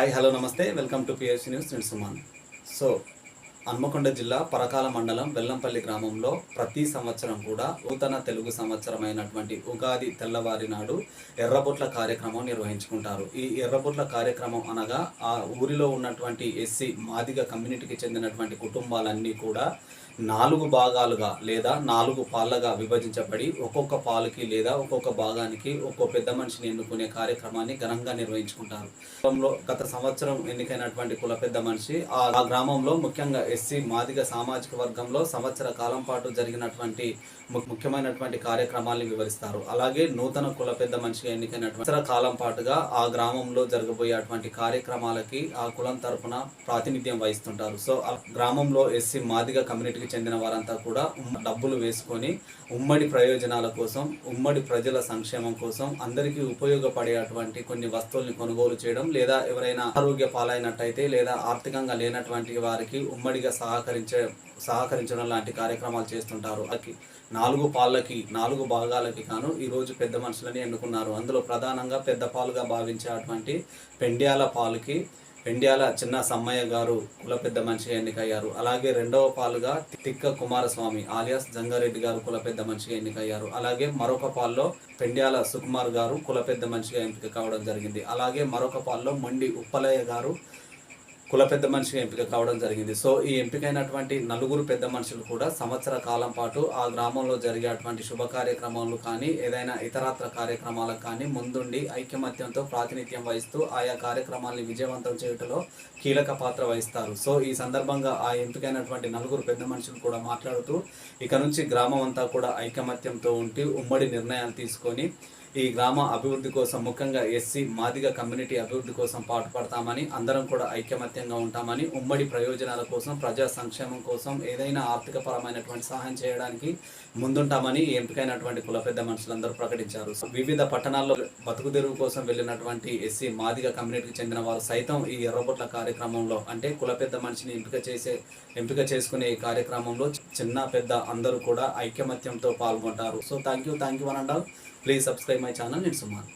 Hi hello నమస్తే. Welcome to PSC news నేను Suman. So Hanamkonda జిల్లా పరకాల మండలం వెల్లంపల్లి గ్రామంలో ప్రతి సంవత్సరం కూడా నూతన తెలుగు సంవత్సరం అయినటువంటి ఉగాది తెల్లవారి నాడు ఎర్రబొట్ల కార్యక్రమం నిర్వహించుకుంటారు. ఈ ఎర్రబొట్ల కార్యక్రమం అనగా ఆ ఊరిలో ఉన్నటువంటి ఎస్సీ మాదిగ కమ్యూనిటీకి చెందినటువంటి కుటుంబాలన్నీ కూడా నాలుగు భాగాలుగా లేదా నాలుగు పాళ్ళగా విభజించబడి ఒక్కొక్క పాలకి లేదా ఒక్కొక్క భాగానికి ఒక్కో పెద్ద మనిషిని ఎన్నుకునే కార్యక్రమాన్ని ఘనంగా నిర్వహించుకుంటారు. గత సంవత్సరం ఎన్నికైనటువంటి కుల పెద్ద మనిషి ఆ గ్రామంలో ముఖ్యంగా ఎస్సీ మాదిగ సామాజిక వర్గంలో సంవత్సర కాలం పాటు జరిగినటువంటి ము- ముఖ్యమైనటువంటి కార్యక్రమాలను వివరిస్తారు. అలాగే నూతన కుల పెద్ద మనిషిగా ఎన్నికైనటువంటి సంవత్సర కాలం పాటుగా ఆ గ్రామంలో జరగబోయేటువంటి కార్యక్రమాలకి ఆ కులం తరఫున ప్రాతినిధ్యం వహిస్తుంటారు. సో ఆ గ్రామంలో ఎస్సీ మాదిగ కమ్యూనిటీకి చెందిన వారంతా కూడా డబ్బులు వేసుకొని ఉమ్మడి ప్రయోజనాల కోసం ఉమ్మడి ప్రజల సంక్షేమం కోసం అందరికీ ఉపయోగపడేటువంటి కొన్ని వస్తువుల్ని కొనుగోలు చేయడం లేదా ఎవరైనా ఆరోగ్య పాలైనట్టయితే లేదా ఆర్థికంగా లేనటువంటి వారికి ఉమ్మడి ఉమ్మడిగా సహకరించే సహకరించడం లాంటి కార్యక్రమాలు చేస్తుంటారు. అకి నాలుగు పాళ్ళకి నాలుగు భాగాలకి కాను ఈరోజు పెద్ద మనుషులని ఎన్నుకున్నారు. అందులో ప్రధానంగా పెద్ద పాలుగా భావించేటువంటి పెండ్యాల పాలుకి పెండ్యాల చిన్న సమ్మయ్య గారు కుల పెద్ద మనిషిగా ఎన్నికయ్యారు. అలాగే రెండవ పాలుగా తిక్క కుమారస్వామి ఆలియాస్ జంగారెడ్డి గారు కుల పెద్ద మనిషిగా ఎన్నికయ్యారు. అలాగే మరొక పాల్లో పెండ్యాల సుకుమార్ గారు కుల పెద్ద మనిషిగా ఎంపిక కావడం జరిగింది. అలాగే మరొక పాల్లో మొండి ఉప్పలయ్య గారు కుల పెద్ద మనిషిగా ఎంపిక కావడం జరిగింది. సో ఈ ఎంపికైనటువంటి నలుగురు పెద్ద మనుషులు కూడా సంవత్సర కాలం పాటు ఆ గ్రామంలో జరిగేటువంటి శుభ కార్యక్రమాలు కానీ ఏదైనా ఇతరత్ర కార్యక్రమాలకు కానీ ముందుండి ఐకమత్యంతో ప్రాతినిధ్యం వహిస్తూ ఆయా కార్యక్రమాల్ని విజయవంతం చేయటంలో కీలక పాత్ర వహిస్తారు. సో ఈ సందర్భంగా ఆ ఎంపికైనటువంటి నలుగురు పెద్ద మనుషులు కూడా మాట్లాడుతూ ఇక నుంచి గ్రామం అంతా కూడా ఐకమత్యంతో ఉండి ఉమ్మడి నిర్ణయాలు తీసుకొని ఈ గ్రామ అభివృద్ధి కోసం ముఖ్యంగా ఎస్సీ మాదిగ కమ్యూనిటీ అభివృద్ధి కోసం పాటుపడతామని అందరం కూడా ఐకమత్యంగా ఉంటామని ఉమ్మడి ప్రయోజనాల కోసం ప్రజా సంక్షేమం కోసం ఏదైనా ఆర్థిక పరమైనటువంటి సహాయం చేయడానికి ముందుంటామని ఎంపికైనటువంటి కుల పెద్ద మనుషులందరూ ప్రకటించారు. సో వివిధ పట్టణాల్లో బతుకు తెరువు కోసం వెళ్ళినటువంటి ఎస్సీ మాదిగ కమ్యూనిటీకి చెందిన వారు సైతం ఈ ఎర్రబొట్ల కార్యక్రమంలో అంటే కుల పెద్ద మనిషిని ఎంపిక చేసే ఎంపిక చేసుకునే ఈ కార్యక్రమంలో చిన్న పెద్ద అందరూ కూడా ఐకమత్యంతో పాల్గొంటారు. So thank you thank you అని ప్లీజ్ సబ్స్క్రైబ్ మై ఛానల్ నేను సుమాన్.